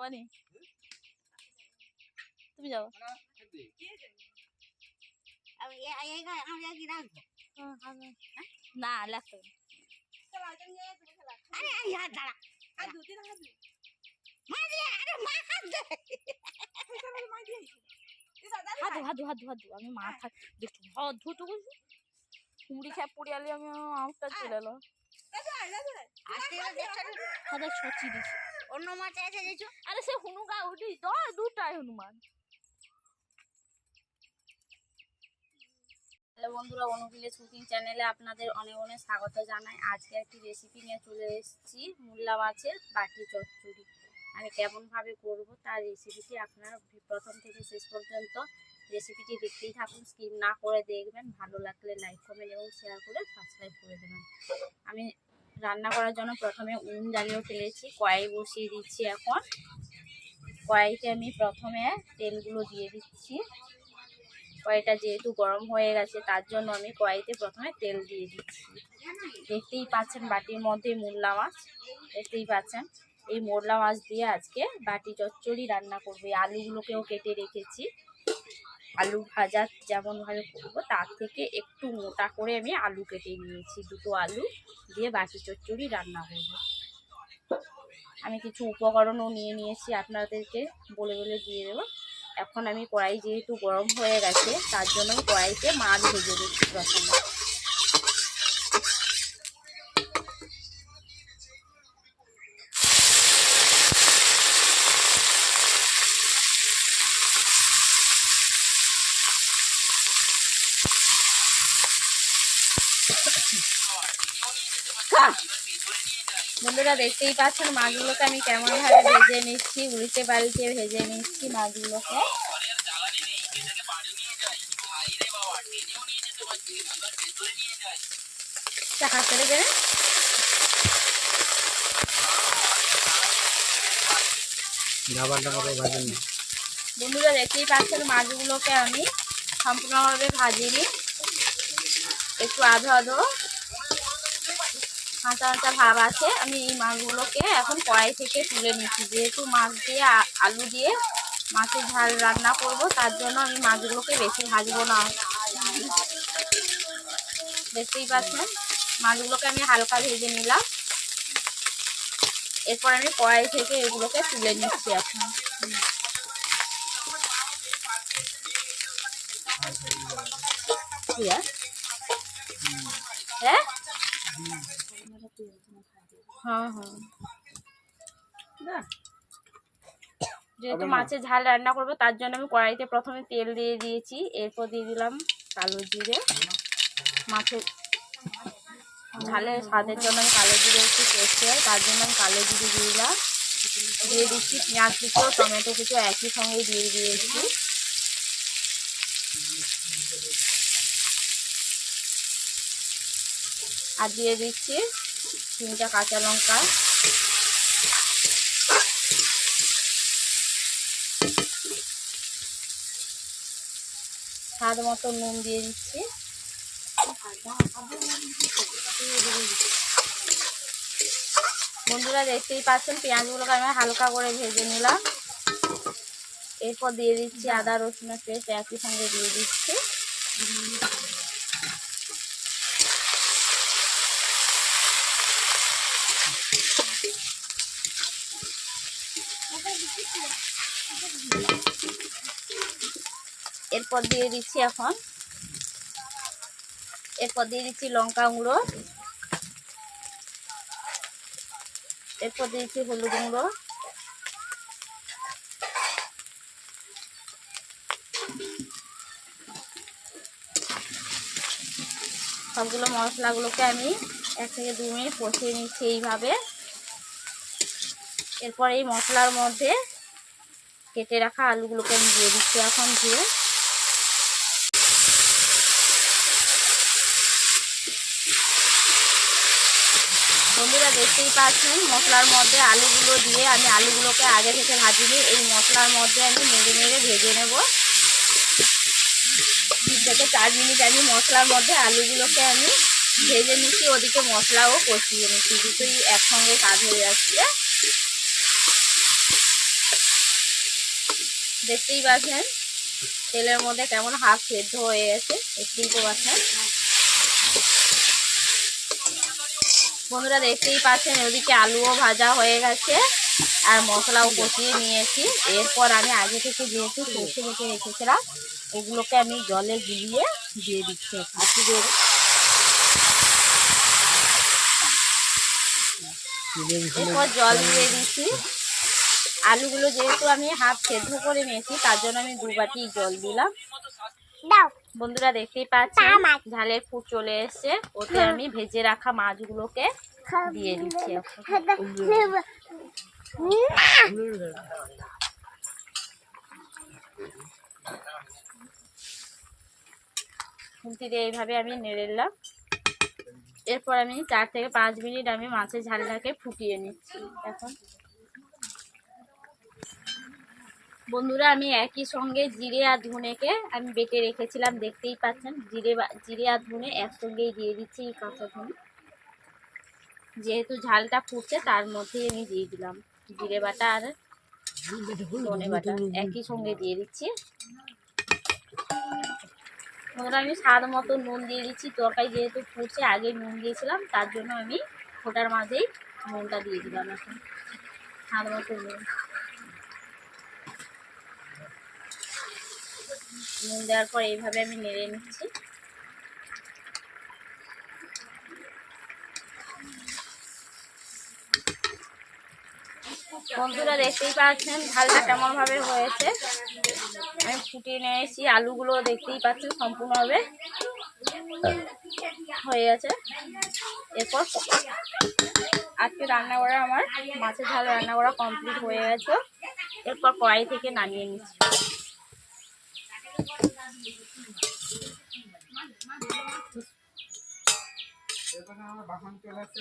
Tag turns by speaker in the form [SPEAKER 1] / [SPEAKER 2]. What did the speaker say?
[SPEAKER 1] মানে? তুমি যাও। না লাগতো হাত হাত আমি মা থাক দেখছি আলি আমি চলে এলো
[SPEAKER 2] অন্য
[SPEAKER 1] আরে সে উঠি তো দুটাই হনুমান। হ্যালো বন্ধুরা কুকিং চ্যানেলে আপনাদের অনেক অনেক স্বাগত জানাই। আজকে একটি রেসিপি নিয়ে চলে এসেছি মূল্লা মাছের বাটি চচ্চড়ি। আমি কেমনভাবে করব তার রেসিপিটি আপনারা প্রথম থেকে শেষ পর্যন্ত রেসিপিটি দেখতেই থাকুন স্কিপ না করে দেখবেন। ভালো লাগলে লাইক কমেন্ট এবং শেয়ার করে সাবস্ক্রাইব করে দেবেন। আমি রান্না করার জন্য প্রথমে উনুন জ্বালিয়ে ফেলেছি। কড়াই বসিয়ে দিচ্ছি এখন। কড়াইতে আমি প্রথমে তেলগুলো দিয়ে দিচ্ছি। কড়াইটা যেহেতু গরম হয়ে গেছে, তার জন্য আমি কড়াইতে প্রথমে তেল দিয়ে দিচ্ছি। দেখতেই পাচ্ছেন বাটির মধ্যে মোল্লা মাছ। দেখতেই পাচ্ছেন, এই মোল্লা মাছ দিয়ে আজকে বাটি চচ্চড়ি রান্না করবে। আলুগুলোকেও কেটে রেখেছি। আলু ভাজা যেমনভাবে করব, তার থেকে একটু মোটা করে আমি আলু কেটে নিয়েছি, দুটো আলু দিয়ে বাসি চচ্চড়ি রান্না করব আমি কিছু উপকরণও নিয়ে নিয়েছি আপনাদেরকে, বলে বলে দিয়ে দেবো। এখন আমি কড়াই যেহেতু গরম হয়ে গেছে, তার জন্য কড়াইতে মাছ ভেজে দিচ্ছি প্রথমে। বন্ধুরা দেখতেই পাচ্ছেন মাছগুলোকে আমি কেমন ভাবে ভেজে নিচ্ছি উল্টে পাল্টে ভেজে নিচ্ছি মাছগুলোকে। বন্ধুরা দেখতেই পাচ্ছেন মাছগুলোকে আমি সম্পূর্ণভাবে ভাজিনি। একটু আধো আধো। কাঁচা কাঁচা ভাব আছে, আমি এই মাছগুলোকে এখন কড়াই থেকে তুলে নিচ্ছি। যেহেতু মাছ দিয়ে আলু দিয়ে মাছের ঝাল রান্না করব, তার জন্য আমি মাছগুলোকে বেশি ভাজবো না। দেখতেই পাচ্ছেন, মাছগুলোকে আমি হালকা ভেজে নিলাম। এরপর আমি কড়াই থেকে এগুলোকে তুলে নিচ্ছি এখন। হ্যাঁ? হ্যাঁ হ্যাঁ। যেহেতু মাছের ঝাল রান্না করব তার জন্য আমি কড়াইতে প্রথমে তেল দিয়ে দিয়েছি এরপর দিয়ে দিলাম কালো জিরে। মাছের ঝালের স্বাদের জন্য আমি কালো জিরে একটু টেস্ট হয় তার জন্য আমি কালো জিরে দিয়ে দিলাম। দিয়ে দিচ্ছি পেঁয়াজ কুচো টমেটো কিছু একই সঙ্গে দিয়ে দিয়েছি। আর দিয়ে দিচ্ছি তিনটা কাঁচা লঙ্কা। স্বাদ মতো নুন দিয়ে দিচ্ছি। বন্ধুরা দেখতেই পাচ্ছেন, পেঁয়াজগুলোকে আমি হালকা করে ভেজে নিলাম। এরপর দিয়ে দিচ্ছি আদা রসুনের পেস্ট, একই সঙ্গে দিয়ে দিচ্ছি। এরপর দিয়ে দিচ্ছি এখন এরপর দিয়ে দিচ্ছি লঙ্কা গুঁড়ো এরপর দিয়ে দিচ্ছি হলুদ গুঁড়ো। সবগুলো মশলাগুলোকে আমি এক থেকে দু মিনিট কষিয়ে নিচ্ছি এইভাবে। এরপর এই মশলার মধ্যে কেটে রাখা আলুগুলোকে আমি দিয়ে দিচ্ছি এখন দিয়ে। বন্ধুরা দেখতেই পাচ্ছেন, মশলার মধ্যে আলুগুলো দিয়ে আমি আলুগুলোকে আগে থেকে ভাজিনি এই মশলার মধ্যে আমি নেড়ে নেড়ে ভেজে নেব। থেকে চার মিনিট আমি মশলার মধ্যে আলুগুলোকে আমি ভেজে নিচ্ছি, ওদিকে মশলাও কষিয়ে নিচ্ছি, দুটোই একসঙ্গে কাজ হয়ে যাচ্ছে দেখতেই পাচ্ছেন, তেলের মধ্যে কেমন হাফ সেদ্ধ হয়ে গেছে, দেখতেই তো পাচ্ছেন। বন্ধুরা, দেখতেই পাচ্ছেন, ওদিকে আলুও ভাজা হয়ে গেছে। আর মশলাও কষিয়ে নিয়েছি। এরপর আমি আগে থেকে যেহেতু সর্ষে বেটে রেখেছিলাম ওগুলোকে আমি জলে গুলিয়ে দিয়ে দিচ্ছি। দিয়ে এরপর জল দিয়ে দিচ্ছি। আলুগুলো যেহেতু আমি হাফ সেদ্ধ করে নিয়েছি তার জন্য আমি দু বাটি জল দিলাম। বন্ধুরা দেখতেই
[SPEAKER 2] পাচ্ছি
[SPEAKER 1] ঝালের ফুট চলে এসছে। ওতে আমি ভেজে রাখা মাছগুলোকে দিয়ে দিচ্ছি খুন্তি দিয়ে এইভাবে আমি নেড়ে নিলাম। এরপর আমি চার থেকে পাঁচ মিনিট আমি মাছের ঝালটাকে ফুটিয়ে নিচ্ছি। এখন বন্ধুরা, আমি একই সঙ্গে জিরে আর ধনেকে আমি বেটে রেখেছিলাম, দেখতেই পাচ্ছেন। জিরে জিরে আর ধনে একসঙ্গেই দিয়ে দিচ্ছি এই কাঁচা ধনে। যেহেতু ঝালটা ফুটছে, তার মধ্যেই আমি দিয়ে দিলাম। জিরে বাটা আর ধনে বাটা। একই সঙ্গে দিয়ে দিচ্ছি। বন্ধুরা আমি স্বাদ মতো নুন দিয়ে দিচ্ছি। তরকারি যেহেতু ফুটছে আগে নুন দিয়েছিলাম, তার জন্য আমি ফোটার মাঝেই নুনটা দিয়ে দিলাম এখন। স্বাদ মতো নুন। নুন দেওয়ার পর এইভাবে আমি নেড়ে নিচ্ছি। বন্ধুরা দেখতেই পাচ্ছেন, ঝালটা কেমন ভাবে হয়েছে। আমি ফুটিয়ে নিয়েছি, আলুগুলো দেখতেই পাচ্ছেন সম্পূর্ণভাবে হয়ে গেছে। এরপর আজকে রান্না করা আমার মাছের ঝাল রান্না করা কমপ্লিট হয়ে গেছে। এরপর কড়াই থেকে নামিয়ে নিচ্ছি।
[SPEAKER 3] আমার বাসন চলে আসছে